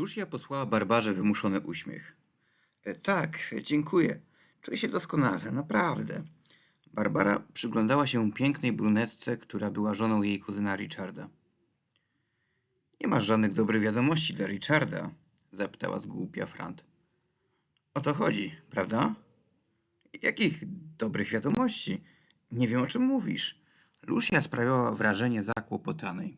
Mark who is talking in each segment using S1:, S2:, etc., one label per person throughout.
S1: Lucia posłała Barbarze wymuszony uśmiech. "E, Tak, dziękuję. Czuję się doskonale, naprawdę. Barbara przyglądała się pięknej brunetce, która była żoną jej kuzyna Richarda. Nie masz żadnych dobrych wiadomości dla Richarda? zapytała zgłupia Frant. O to chodzi, prawda? Jakich dobrych wiadomości? Nie wiem o czym mówisz. Lucia sprawiała wrażenie zakłopotanej.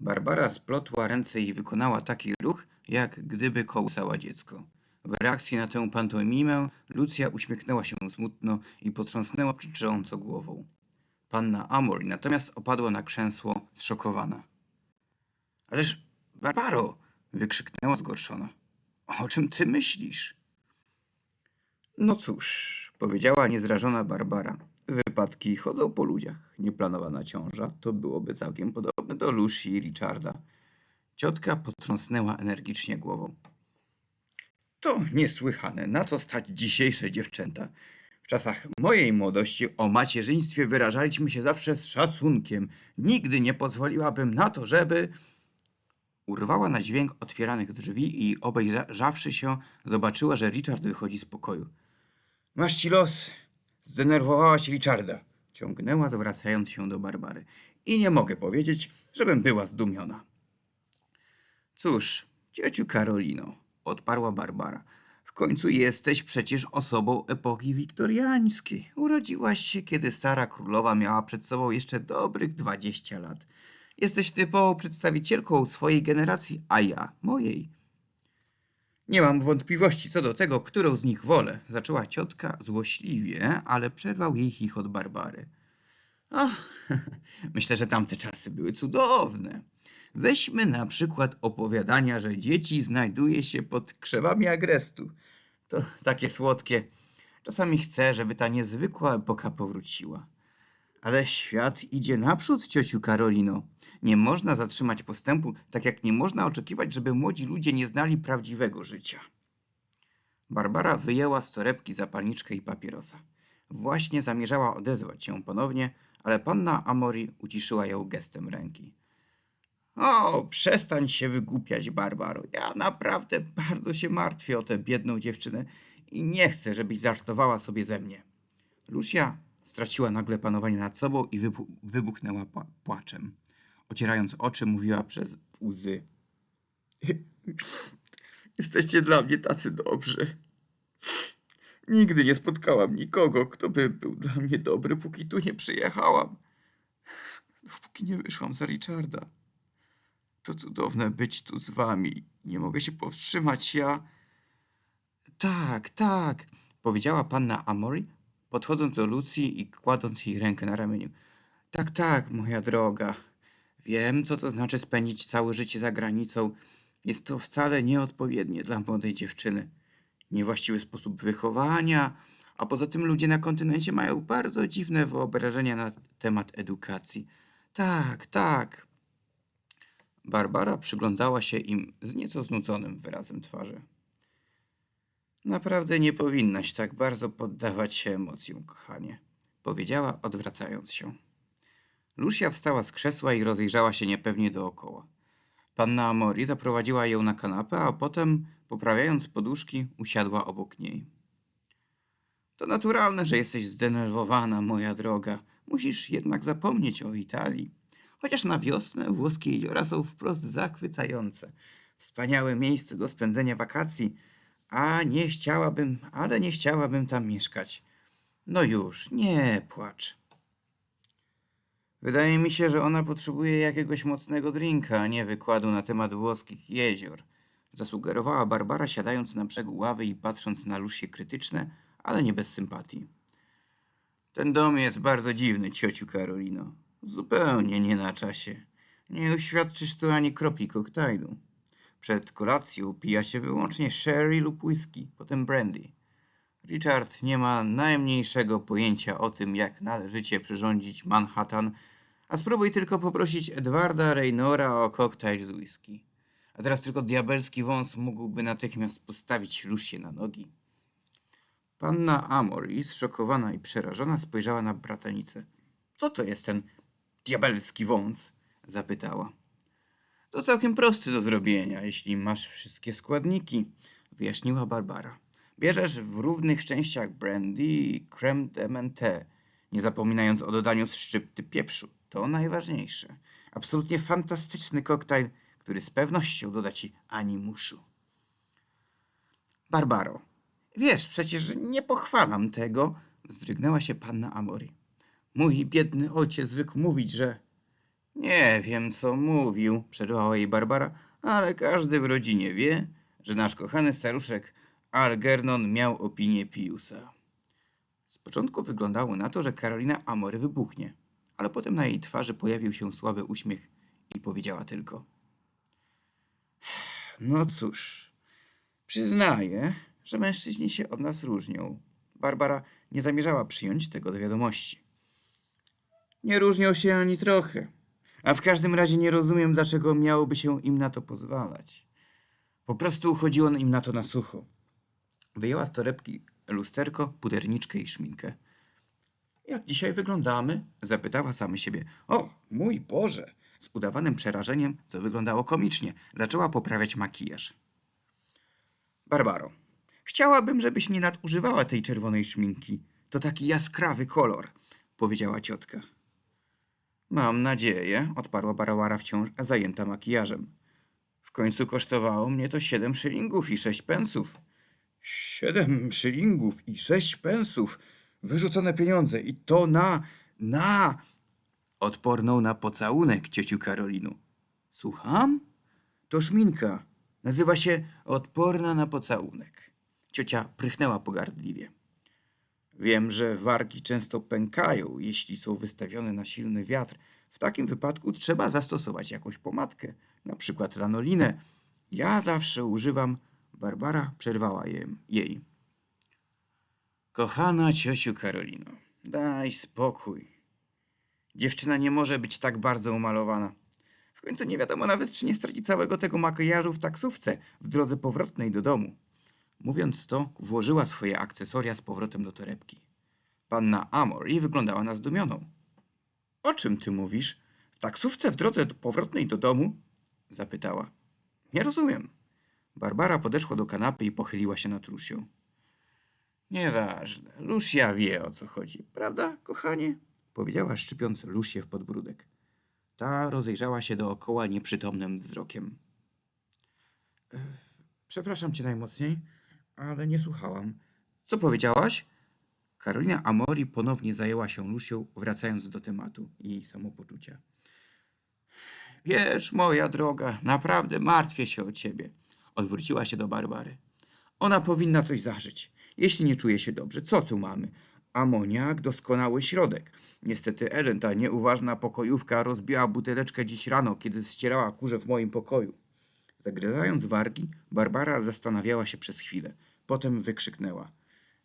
S1: Barbara splotła ręce i wykonała taki ruch, jak gdyby kołysała dziecko. W reakcji na tę pantomimę Lucja uśmiechnęła się smutno i potrząsnęła krzycząco głową. Panna Amory natomiast opadła na krzesło zszokowana. Ależ, Barbaro! wykrzyknęła zgorszona. O czym ty myślisz? No cóż, powiedziała niezrażona Barbara. Wypadki chodzą po ludziach. Nieplanowana ciąża to byłoby całkiem podobne do Lucy i Richarda. Ciotka potrząsnęła energicznie głową. To niesłychane, na co stać dzisiejsze dziewczęta. W czasach mojej młodości o macierzyństwie wyrażaliśmy się zawsze z szacunkiem. Nigdy nie pozwoliłabym na to, żeby... Urwała na dźwięk otwieranych drzwi i obejrzawszy się, zobaczyła, że Richard wychodzi z pokoju. Masz ci los. Zdenerwowałaś Richarda. Ciągnęła, zwracając się do Barbary. I nie mogę powiedzieć, żebym była zdumiona. Cóż, ciociu Karolino, odparła Barbara. W końcu jesteś przecież osobą epoki wiktoriańskiej. Urodziłaś się, kiedy stara królowa miała przed sobą jeszcze dobrych dwadzieścia lat. Jesteś typową przedstawicielką swojej generacji, a ja mojej. Nie mam wątpliwości co do tego, którą z nich wolę, zaczęła ciotka złośliwie, ale przerwał jej chichot Barbary. Ach, myślę, że tamte czasy były cudowne. Weźmy na przykład opowiadania, że dzieci znajduje się pod krzewami agrestu. To takie słodkie. Czasami chcę, żeby ta niezwykła epoka powróciła. Ale świat idzie naprzód, ciociu Karolino. Nie można zatrzymać postępu, tak jak nie można oczekiwać, żeby młodzi ludzie nie znali prawdziwego życia. Barbara wyjęła z torebki zapalniczkę i papierosa. Właśnie zamierzała odezwać się ponownie, ale panna Amori uciszyła ją gestem ręki. O, przestań się wygłupiać, Barbaro. Ja naprawdę bardzo się martwię o tę biedną dziewczynę i nie chcę, żebyś żartowała sobie ze mnie. Lucia straciła nagle panowanie nad sobą i wybu- wybuchnęła pła- płaczem. Ocierając oczy, mówiła przez łzy. Jesteście dla mnie tacy dobrzy. Nigdy nie spotkałam nikogo, kto by był dla mnie dobry, póki tu nie przyjechałam. Dopóki nie wyszłam za Richarda. To cudowne być tu z wami. Nie mogę się powstrzymać, ja... Tak, tak, powiedziała panna Amory, podchodząc do Lucji i kładąc jej rękę na ramieniu. Tak, tak, moja droga. Wiem, co to znaczy spędzić całe życie za granicą. Jest to wcale nieodpowiednie dla młodej dziewczyny. Niewłaściwy sposób wychowania, a poza tym ludzie na kontynencie mają bardzo dziwne wyobrażenia na temat edukacji. Tak, tak. Barbara przyglądała się im z nieco znudzonym wyrazem twarzy. Naprawdę nie powinnaś tak bardzo poddawać się emocjom, kochanie, powiedziała, odwracając się. Lucia wstała z krzesła i rozejrzała się niepewnie dookoła. Panna Amori zaprowadziła ją na kanapę, a potem, poprawiając poduszki, usiadła obok niej. To naturalne, że jesteś zdenerwowana, moja droga. Musisz jednak zapomnieć o Italii. Chociaż na wiosnę włoskie jeziora są wprost zachwycające. Wspaniałe miejsce do spędzenia wakacji, a nie chciałabym, ale nie chciałabym tam mieszkać. No już, nie płacz. Wydaje mi się, że ona potrzebuje jakiegoś mocnego drinka, a nie wykładu na temat włoskich jezior. Zasugerowała Barbara, siadając na brzegu ławy i patrząc na Lusię krytyczne, ale nie bez sympatii. Ten dom jest bardzo dziwny, ciociu Karolino. Zupełnie nie na czasie. Nie uświadczysz tu ani kropli koktajlu. Przed kolacją pija się wyłącznie sherry lub whisky, potem brandy. Richard nie ma najmniejszego pojęcia o tym, jak należycie przyrządzić Manhattan, a spróbuj tylko poprosić Edwarda Raynora o koktajl z whisky. A teraz tylko diabelski wąs mógłby natychmiast postawić Lusię na nogi. Panna Amory, zszokowana i przerażona, spojrzała na bratanicę. Co to jest ten diabelski wąs? zapytała. To całkiem prosty do zrobienia, jeśli masz wszystkie składniki, wyjaśniła Barbara. Bierzesz w równych częściach brandy i creme de menthe, nie zapominając o dodaniu szczypty pieprzu. To najważniejsze. Absolutnie fantastyczny koktajl, który z pewnością doda ci animuszu. Barbaro, wiesz przecież, nie pochwalam tego, wzdrygnęła się panna Amori. Mój biedny ojciec zwykł mówić, że... Nie wiem, co mówił, przerwała jej Barbara, ale każdy w rodzinie wie, że nasz kochany staruszek Algernon miał opinię Piusa. Z początku wyglądało na to, że Karolina Amory wybuchnie, ale potem na jej twarzy pojawił się słaby uśmiech i powiedziała tylko: No cóż, przyznaję, że mężczyźni się od nas różnią. Barbara nie zamierzała przyjąć tego do wiadomości. Nie różnią się ani trochę. A w każdym razie nie rozumiem, dlaczego miałoby się im na to pozwalać. Po prostu chodziło im na to na sucho. Wyjęła z torebki lusterko, puderniczkę i szminkę. Jak dzisiaj wyglądamy? Zapytała sama siebie. O, mój Boże! Z udawanym przerażeniem, co wyglądało komicznie, zaczęła poprawiać makijaż. Barbaro, chciałabym, żebyś nie nadużywała tej czerwonej szminki. To taki jaskrawy kolor, powiedziała ciotka. Mam nadzieję, odparła Barbara wciąż zajęta makijażem. W końcu kosztowało mnie to siedem szylingów i sześć pensów. Siedem szylingów i sześć pensów. Wyrzucone pieniądze i to na, na... Odporną na pocałunek, ciociu Karolinu. Słucham? To szminka. Nazywa się odporna na pocałunek. Ciocia prychnęła pogardliwie. Wiem, że wargi często pękają, jeśli są wystawione na silny wiatr. W takim wypadku trzeba zastosować jakąś pomadkę, na przykład lanolinę. Ja zawsze używam. Barbara przerwała je, jej. Kochana ciociu Karolino, daj spokój. Dziewczyna nie może być tak bardzo umalowana. W końcu nie wiadomo nawet, czy nie straci całego tego makijażu w taksówce w drodze powrotnej do domu. Mówiąc to, włożyła swoje akcesoria z powrotem do torebki. Panna Amory wyglądała na zdumioną. O czym ty mówisz? W taksówce w drodze powrotnej do domu? Zapytała. Nie rozumiem. Barbara podeszła do kanapy i pochyliła się nad Lusią. Nieważne. Lucia wie o co chodzi, prawda, kochanie? Powiedziała szczypiąc Lusię w podbródek. Ta rozejrzała się dookoła nieprzytomnym wzrokiem. "E, Przepraszam cię najmocniej, ale nie słuchałam. Co powiedziałaś? Karolina Amori ponownie zajęła się Lusią, wracając do tematu jej samopoczucia. Wiesz, moja droga, naprawdę martwię się o ciebie. Odwróciła się do Barbary. Ona powinna coś zażyć. Jeśli nie czuje się dobrze, co tu mamy? Amoniak, doskonały środek. Niestety Ellen, ta nieuważna pokojówka, rozbiła buteleczkę dziś rano, kiedy ścierała kurze w moim pokoju. Zagryzając wargi, Barbara zastanawiała się przez chwilę. Potem wykrzyknęła.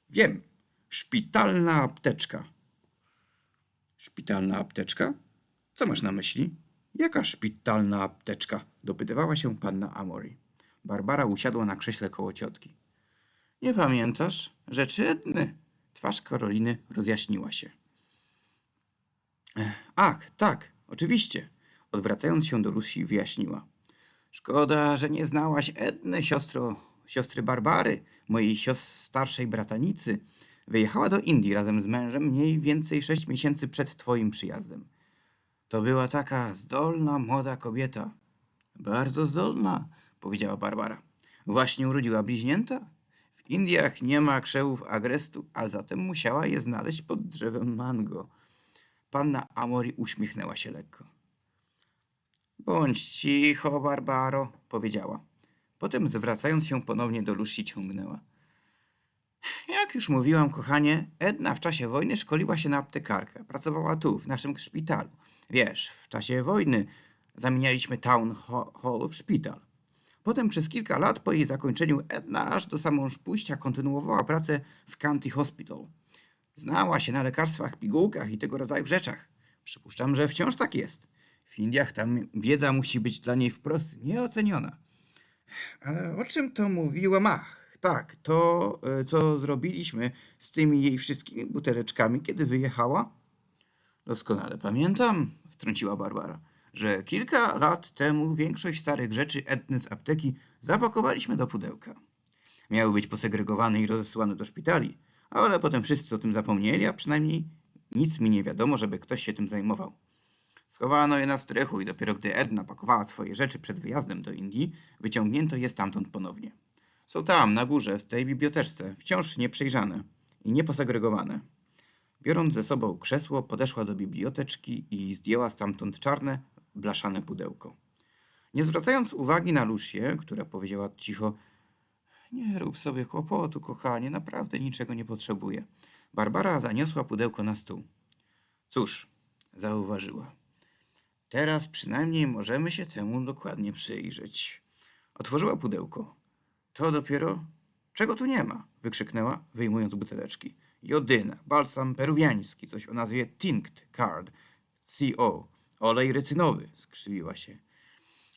S1: Wiem, szpitalna apteczka. Szpitalna apteczka? Co masz na myśli? Jaka szpitalna apteczka? Dopytywała się panna Amory. Barbara usiadła na krześle koło ciotki. Nie pamiętasz? Rzeczy jedne. Twarz Karoliny rozjaśniła się. "Ech, Ach, tak, oczywiście. Odwracając się do Lucy, wyjaśniła. Szkoda, że nie znałaś Edny, siostro, siostry Barbary, mojej sios- starszej bratanicy. Wyjechała do Indii razem z mężem mniej więcej sześć miesięcy przed twoim przyjazdem. To była taka zdolna, młoda kobieta. Bardzo zdolna, powiedziała Barbara. Właśnie urodziła bliźnięta. W Indiach nie ma krzewów agrestu, a zatem musiała je znaleźć pod drzewem mango. Panna Amori uśmiechnęła się lekko. Bądź cicho, Barbaro, powiedziała. Potem zwracając się ponownie do Lucy ciągnęła. Jak już mówiłam, kochanie, Edna w czasie wojny szkoliła się na aptekarkę. Pracowała tu, w naszym szpitalu. Wiesz, w czasie wojny zamienialiśmy town hall w szpital. Potem przez kilka lat po jej zakończeniu Edna aż do samążpójścia kontynuowała pracę w County Hospital. Znała się na lekarstwach, pigułkach i tego rodzaju rzeczach. Przypuszczam, że wciąż tak jest. W Indiach tam wiedza musi być dla niej wprost nieoceniona. Ale o czym to mówiłam? Ach, tak, to e, co zrobiliśmy z tymi jej wszystkimi buteleczkami, kiedy wyjechała? Doskonale pamiętam, wtrąciła Barbara. Że kilka lat temu większość starych rzeczy Edny z apteki zapakowaliśmy do pudełka. Miały być posegregowane i rozesłane do szpitali, ale potem wszyscy o tym zapomnieli, a przynajmniej nic mi nie wiadomo, żeby ktoś się tym zajmował. Schowano je na strychu i dopiero gdy Edna pakowała swoje rzeczy przed wyjazdem do Indii, wyciągnięto je stamtąd ponownie. Są tam, na górze, w tej biblioteczce, wciąż nieprzejrzane i nieposegregowane. Biorąc ze sobą krzesło, podeszła do biblioteczki i zdjęła stamtąd czarne, blaszane pudełko. Nie zwracając uwagi na Lucię, która powiedziała cicho: Nie rób sobie kłopotu, kochanie, naprawdę niczego nie potrzebuję. Barbara zaniosła pudełko na stół. Cóż, zauważyła. Teraz przynajmniej możemy się temu dokładnie przyjrzeć. Otworzyła pudełko. To dopiero. Czego tu nie ma? wykrzyknęła, wyjmując buteleczki. Jodyna, balsam peruwiański, coś o nazwie Tinct Card, CO, olej rycynowy, skrzywiła się.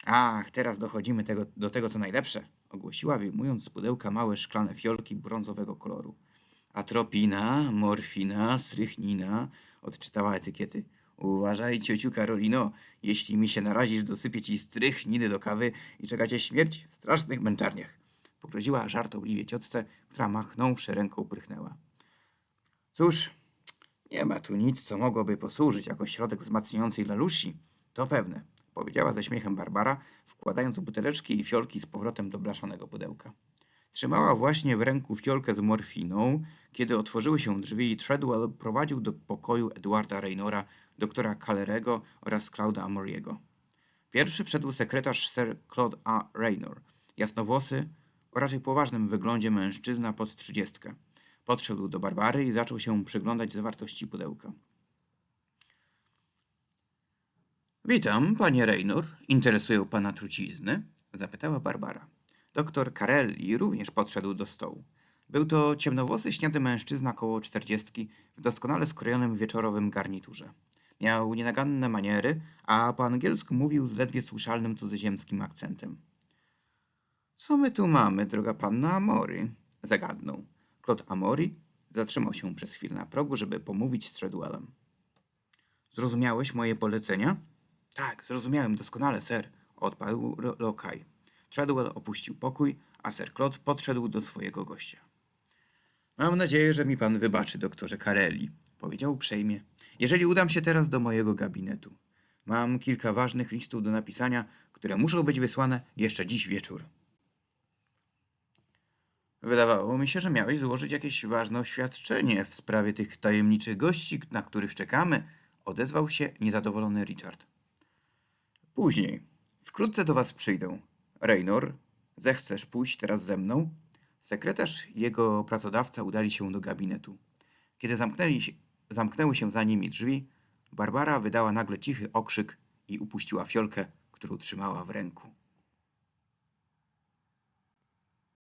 S1: Ach, teraz dochodzimy tego, do tego, co najlepsze, ogłosiła, wyjmując z pudełka małe szklane fiolki brązowego koloru. Atropina, morfina, strychnina, odczytała etykiety. Uważaj, ciociu Karolino, jeśli mi się narazisz, dosypię ci strychniny do kawy i czeka cię śmierć w strasznych męczarniach. Pogroziła żartobliwie ciotce, która machnąwszy ręką prychnęła. Cóż, nie ma tu nic, co mogłoby posłużyć jako środek wzmacniający dla Lusi, to pewne, powiedziała ze śmiechem Barbara, wkładając buteleczki i fiolki z powrotem do blaszanego pudełka. Trzymała właśnie w ręku fiolkę z morfiną, kiedy otworzyły się drzwi i Treadwell prowadził do pokoju Edwarda Raynora, doktora Calerego oraz Claude'a Amoriego. Pierwszy wszedł sekretarz Sir Claude A. Raynor, jasnowłosy, o raczej poważnym wyglądzie mężczyzna pod trzydziestkę. Podszedł do Barbary i zaczął się przyglądać zawartości pudełka. Witam, panie Raynor. Interesują pana trucizny? Zapytała Barbara. Doktor Carelli również podszedł do stołu. Był to ciemnowłosy, śniady mężczyzna koło czterdziestki w doskonale skrojonym wieczorowym garniturze. Miał nienaganne maniery, a po angielsku mówił z ledwie słyszalnym cudzoziemskim akcentem. Co my tu mamy, droga panna Amory? Zagadnął. Claude Amory zatrzymał się przez chwilę na progu, żeby pomówić z Treadwellem. Zrozumiałeś moje polecenia? Tak, zrozumiałem doskonale, ser, odparł lokaj. Treadwell opuścił pokój, a Sir Claude podszedł do swojego gościa. Mam nadzieję, że mi pan wybaczy, doktorze Carelli, powiedział uprzejmie. Jeżeli udam się teraz do mojego gabinetu. Mam kilka ważnych listów do napisania, które muszą być wysłane jeszcze dziś wieczór. Wydawało mi się, że miałeś złożyć jakieś ważne oświadczenie w sprawie tych tajemniczych gości, na których czekamy, odezwał się niezadowolony Richard. Później. Wkrótce do was przyjdę. Raynor, zechcesz pójść teraz ze mną? Sekretarz i jego pracodawca udali się do gabinetu. Kiedy zamknęli się, zamknęły się za nimi drzwi, Barbara wydała nagle cichy okrzyk i upuściła fiolkę, którą trzymała w ręku.